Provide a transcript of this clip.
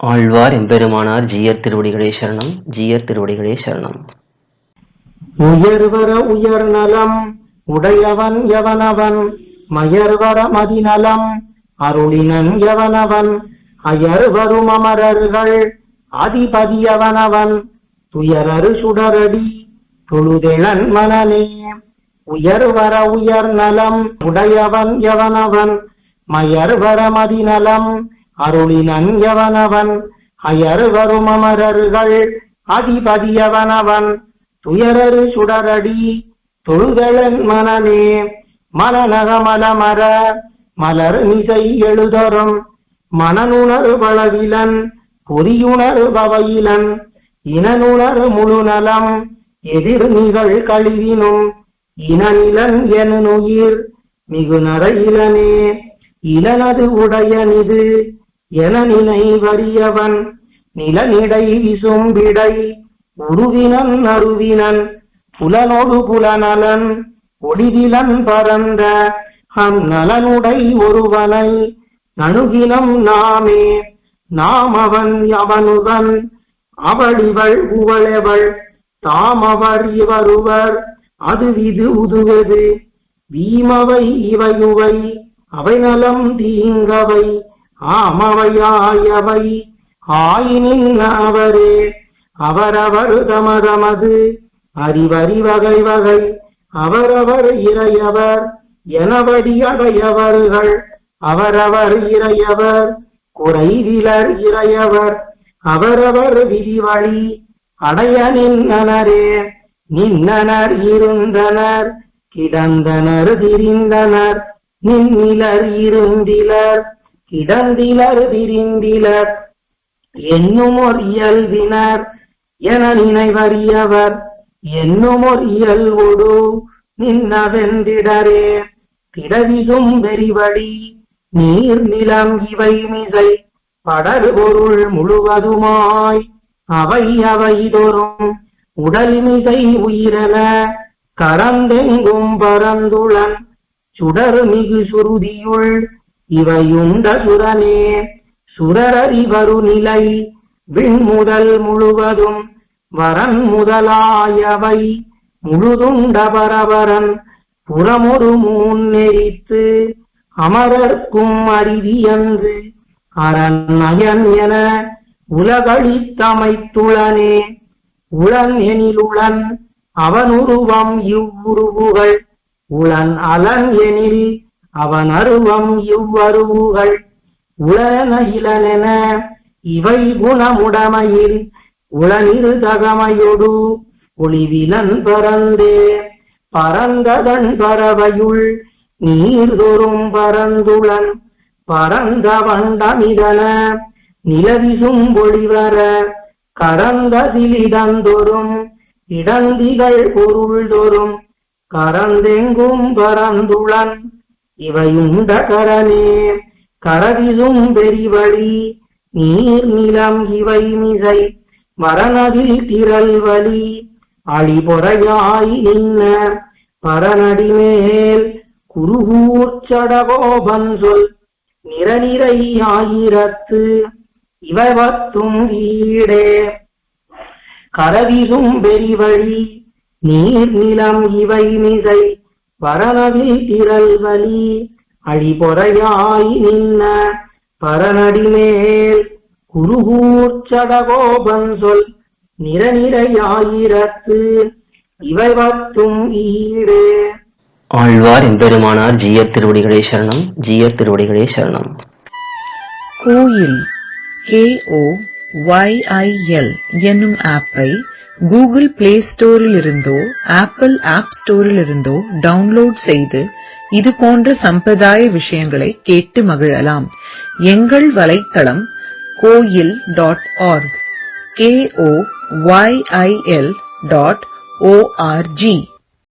ஆழ்வார் எம்பெருமானார் ஜீயர் திருவடிகளே சரணம் ஜீயர் திருவடிகளே சரணம். உயர்வர உயர் நலம் உடையவன் எவனவன்? மயர்வர மதிநலம் அருளினன் எவனவன்? அயர் வரும் அமரர்கள் அதிபதியவனவன்? துயரரு சுடரடி தொழுதெழன் மனநே உயர்வர உயர் நலம் உடையவன் எவனவன்? மயர்வர மதிநலம் அருளினன் எவனவன்? அயர்வரும் அமரர்கள் அதிபதியவனவன். துயரரு சுடரடி தொழுதழன் மனமே மலநகமலமர மலர் மிசை எழுதரும். மனனுணர் பளவிலன் பொறியுணர் பவையிலன் முழு முழுநலம் எதிர் நிகழ் கழிவினும். இனநிலன் எனுயிர் மிகு நரையிலனே இளனது உடையனிது என நினை வறியவன் நிலனிடை விசும்பிடை உருவினன் அருவினன் புலனோடு புலநலன் ஒளிவிலன் பரந்த அந்நலனுடை ஒருவனை நணுகினம் நாமே நாம் அவன் அவனுடன் அவளிவள் உவளெவள் தாம் அவர் இவருவர் அது இது உதுவது வீமவை இவையுவை அவை நலம் தீங்கவை ஆமவையாயவை. ஆயினின் அவரே அவரவர் தமதமது. அறிவறி வகை வகை அவரவர் இறையவர். எனவடி அடையவர்கள் அவரவர் இறையவர். குறைவிலர் இறையவர் அவரவர் விதிவழி. அடைய நின்னனரே நின்னனர் இருந்தனர். கிடந்தனர் திரிந்தனர் நின்னிலர் இருந்திலர். கிடந்திலர் விரிந்திலர் என்னும் ஒரு இயல்பினர் என நினைவறியவர் என்னும் ஒரு இயல்பொடு நின்னவென்றிடரே திடவிசும் வெறிவழி நீர் நிலம் இவை மிகை படர் பொருள் முழுவதுமாய் அவை அவை தோறும் உடல் மிகை உயிரென கரந்தெங்கும் பரந்துளன் சுடர் மிகு சுருதியுள் இவையுண்ட சுரனே. சுரரறிவரு நிலை விண்முதல் முழுவதும் வரன் முதலாயவை. முழுதுண்ட பரவரன் புறமொரு முன்னெறித்து அமரர்க்கும் அறிவியன்று அரண் நயன் என உலகழித்தமைத்துளனே. உளன் எனிலுளன் அவனுருவம் இவ்வுருவுகள். உளன் அலன் எனில் அவன் அருவம் இவ்வருவுகள் உளன இளனென இவை குணமுடமையில் உளநிறு தகமையொடு ஒளிவிலன் பரந்தே. பரந்ததன் பறவையுள் நீர்தொறும் பரந்துளன் பரந்த வண்டமிதன நிலவிசும் ஒளிவர கரந்ததிலிடந்தொரும் இடந்திகள் பொருள்தோறும் கரந்தெங்கும் பரந்துளன் இவையுண்ட கரனே கரவிசும் பெரிவழி நீர் நிலம் இவை மிசை மரணதில் திரள் வலி அழிபொறையாய் நின்ன பரநடிமேல் குருகூர்ச்சடகோபன் சொல் நிறநிறை ஆயிரத்து இவவத்தும் வீடே. கரவிசும் பெரிவழி நீர் நிலம் இவை மிசை பரனவில் திரள் வலி அழிபொறையாய் நின்ன பரநடிமேல் குருகூர்ச்சடகோபன் சொல் நிறநிறையாயிரத்து இவைவத்தும் ஈடே. ஆழ்வார் எம்பெருமானார் ஜீயர் திருவடிகளே சரணம் ஜீயர் திருவடிகளே சரணம். கோயில் KO YIL என்னும் ஆப்பை கூகுள் பிளே ஸ்டோரில் இருந்தோ ஆப்பிள் ஆப் ஸ்டோரில் இருந்தோ டவுன்லோட் செய்து இது போன்ற சம்பிரதாய விஷயங்களை கேட்டு மகிழலாம். எங்கள் வலைத்தளம் Koyil dot org K O L dot O R G